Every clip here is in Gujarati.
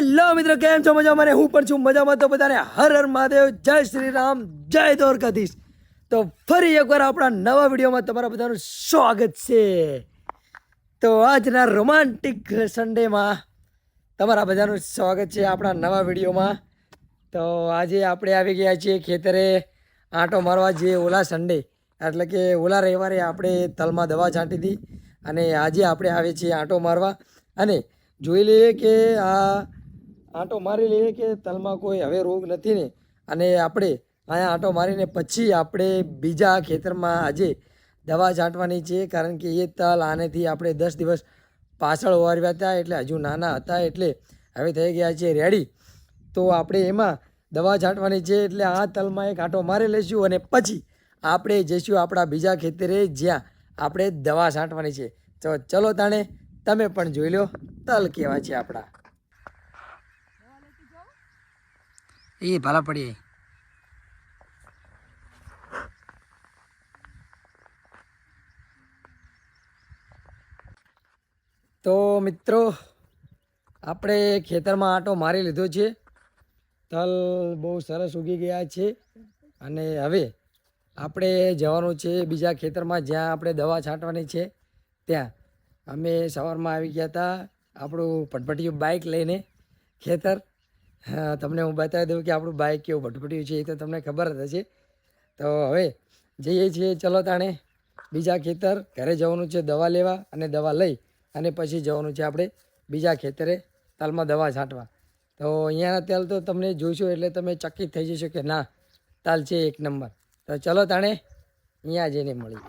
હેલો મિત્રો, કેમ છો? મજામાં? ને હું પણ છું મજામાં. તો બધાને હર હર મહાદેવ, જય શ્રી રામ, જય દ્વારકાધીશ. તો ફરી એકવાર આપણા નવા વિડીયોમાં તમારા બધાનું સ્વાગત છે. તો આજના રોમાન્ટિક સન્ડેમાં તમારા બધાનું સ્વાગત છે આપણા નવા વિડીયોમાં. તો આજે આપણે આવી ગયા છીએ ખેતરે આંટો મારવા જે ઓલા સન્ડે એટલે કે ઓલા રવિવારે આપણે તલમાં દવા છાંટી હતી અને આજે આપણે આવીએ છીએ આંટો મારવા. અને જોઈ લઈએ કે આ આંટો મારી લઈએ કે તલમાં કોઈ હવે રોગ નથી ને? અને આપણે અહીંયા આંટો મારીને પછી આપણે બીજા ખેતરમાં આજે દવા છાંટવાની છે, કારણ કે એ તલ આનેથી આપણે દસ દિવસ પાછળ ઓવાર્યા હતા એટલે હજુ નાના હતા એટલે હવે થઈ ગયા છે રેડી તો આપણે એમાં દવા છાંટવાની છે એટલે આ તલમાં એક આંટો મારી લઈશું અને પછી આપણે જઈશું આપણા બીજા ખેતરે જ્યાં આપણે દવા છાંટવાની છે. તો ચલો તાણે, તમે પણ જોઈ લો, તલ કેવા છે આપણા. એ ભાલા પડીએ તો મિત્રો, આપણે ખેતરમાં આંટો મારી લીધો છે. તલ બહુ સરસ ઉગી ગયા છે. અને હવે આપણે જવાનું છે બીજા ખેતરમાં, જ્યાં આપણે દવા છાંટવાની છે. ત્યાં. અમે સવારમાં આવી ગયા હતા આપણું પટપટિયું બાઇક લઈને ખેતર. તમને હું બતાવી દઉં કે આપણું બાઇક કેવું ભટભટ્યું છે એ તો તમને ખબર જ હશે. તો હવે જઈએ છીએ, ચલો તાણે. બીજા ખેતર ઘરે જવાનું છે દવા લેવા અને દવા લઈ અને પછી જવાનું છે આપણે બીજા ખેતરે તલમાં દવા છાંટવા. તો અહીંયાના તેલ તો તમને જોઈશું એટલે તમે ચકિત થઈ જશો કે ના, તાલ છે એક નંબર. તો ચલો તાણે, અહીંયા જઈને મળીએ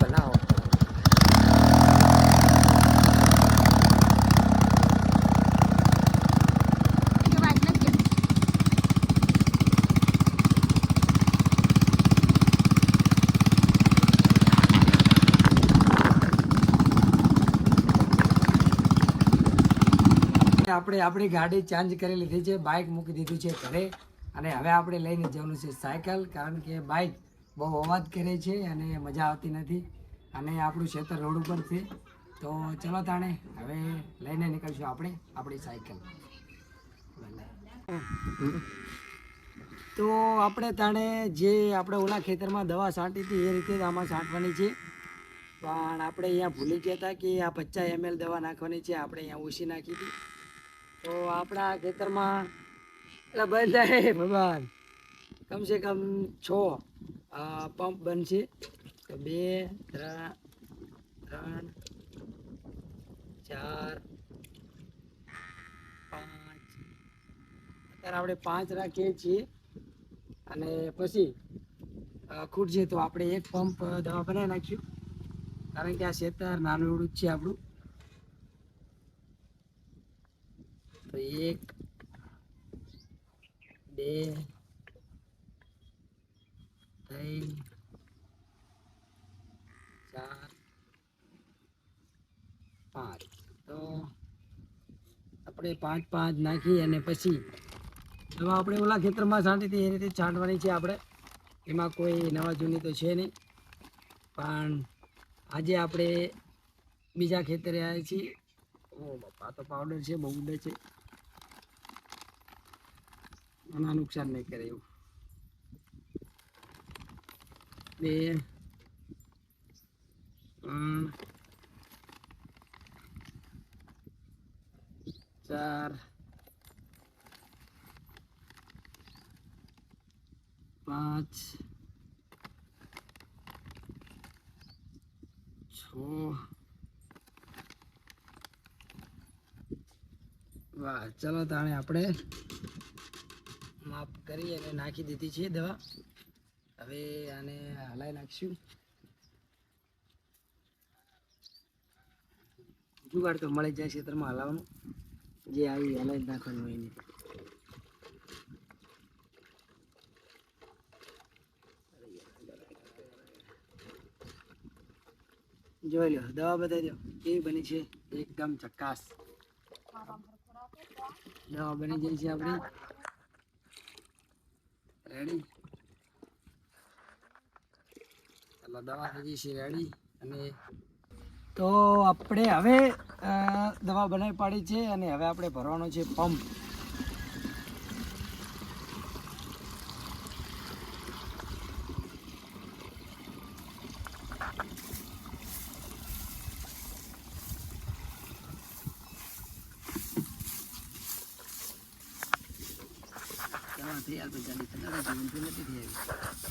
બનાવો આપણે આપણી ગાડી ચેન્જ કરી લીધી છે બાઇક મૂકી દીધું છે ઘરે. અને હવે આપણે લઈને જવાનું છે સાયકલ, કારણ કે બાઇક બહુ અવાજ કરે છે અને મજા આવતી નથી. અને આપણું ક્ષેત્ર રોડ ઉપર છે. તો ચલો તાણે, હવે લઈને નીકળશું આપણે, આપણી સાયકલ. તો આપણે તાણે જે આપણે ઓલા ખેતરમાં દવા છાંટી હતી, એ રીતે આમાં છાંટવાની છે. પણ આપણે અહીંયા ભૂલી ગયા હતા કે આ પચાસ એમએલ દવા નાખવાની છે, આપણે અહીંયા ઓછી નાખી હતી. તો આપણા ખેતરમાં એટલે બંધાય ભગવાન કમસે કમ છ પંપ બનશે. તો બે, ત્રણ ત્રણ, ચાર, પાંચ. અત્યારે આપણે પાંચ રાખીએ છીએ. અને પછી ખૂટશે તો આપણે એક પંપ દવા બનાવી નાખ્યું કારણ કે આ ખેતર નાનું એવડું જ છે આપણું. તો એક બે ત્રણ ચાર પાંચ તો આપણે પાંચ પાંચ નાખી અને પછી હવે આપણે ઓલા ખેતરમાં છાંટી હતી એ રીતે છાંટવાની છે આપણે. એમાં કોઈ નવા જૂની તો છે નહીં. પણ આજે આપણે બીજા ખેતરે આવ્યા છીએ. ઓ બાપા તો પાવડર છે, બહુ ઉડે છે. આના નુકસાન નહીં કરે એવું. બે ત્રણ ચાર પાંચ છ વાહ ચલો તાણે આપણે માપ કરી અને નાખી દીધી છે દવા. હવે આને હલાવી નાખીશું. જુગાડ તો મળી જાય ક્ષેત્રમાં હલાવવાનું. જે આવી હલાવી નાખવાનું હોય એને. જોઈ લો, દવા બતાવી દો. કેવી બની છે? એકદમ ચકાસ. દવા બની જાય છે આપણી. રેડી એટલે દવા થઈ છે રેડી અને તો આપણે હવે દવા બનાવી પાડી છે અને હવે આપણે ભરવાનો છે પંપ દવા થઈ આ તો જાડી થતા જીવન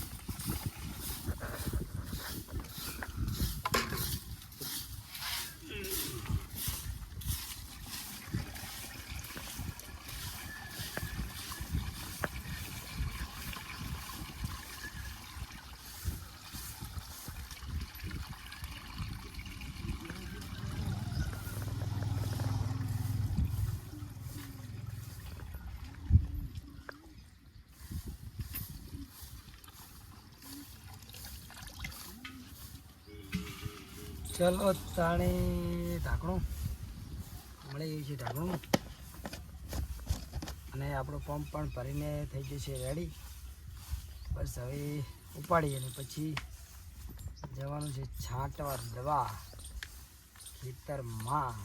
ચલો તાણે ઢાંકણું. મળી ગયું છે ઢાંકણું. અને આપણો પંપ પણ ભરીને થઈ જશે રેડી બસ હવે ઉપાડીએ અને પછી જવાનું છે છાંટવા દવા ખેતરમાં.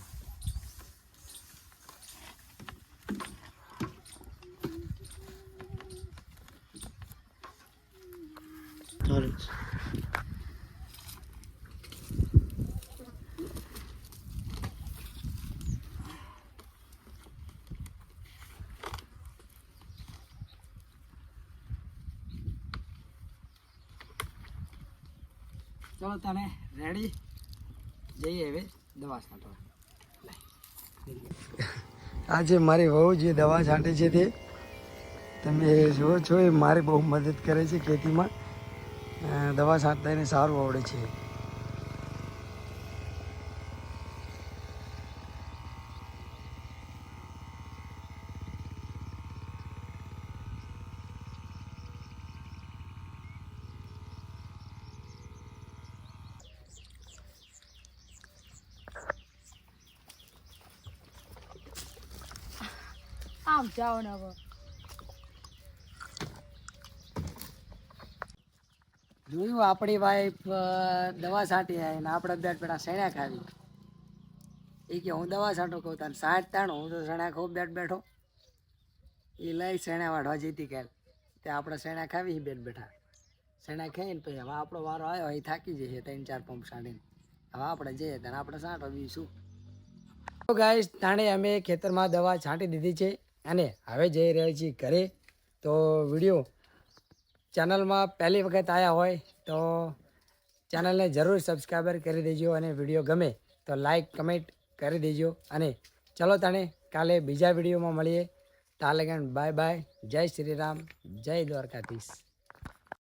ચલો તને રેડી જઈએ હવે દવા છાંટવા આજે મારી વહુ જે દવા છાંટે છે તે, તમે જુઓ છો, એ મારી બહુ મદદ કરે છે ખેતીમાં. દવા છાંટતા એને સારું આવડે છે. આમ જાઓ ને જોયું આપણી વાઈફ દવા છાંટી આવી ને આપણે બેટ બેટા સણ્યા ખાવી. એ કે હું દવા છાંટો કહું, તાર સાઠ તાણ, હું તો સણ્યા ખાઉં બેટ બેઠો. એ લઈ સણ્યા વાઢવા જીતી કાલ તે આપણે સણ્યા ખાવી બેટ બેઠા. સણ્યા ખાઈને પછી હવે આપણો વારો આવ્યો, એ થાકી જશે ત્રણ ચાર પંપ છાંટીને હવે આપણે જઈએ ત્યારે આપણે છાંટો બીજું શું તો ગાઈસ તાણે અમે ખેતરમાં દવા છાંટી દીધી છે. અને હવે જઈ રહ્યા છીએ ઘરે. તો વીડિયો ચેનલમાં પહેલી વખત આવ્યા હોય તો ચેનલને જરૂર સબસ્ક્રાઈબર કરી દેજો અને વીડિયો ગમે તો લાઈક, કમેન્ટ કરી દેજો. અને ચલો તને કાલે બીજા વિડીયોમાં મળીએ. તાલેગન બાય બાય. જય શ્રી રામ. જય દ્વારકાધીશ.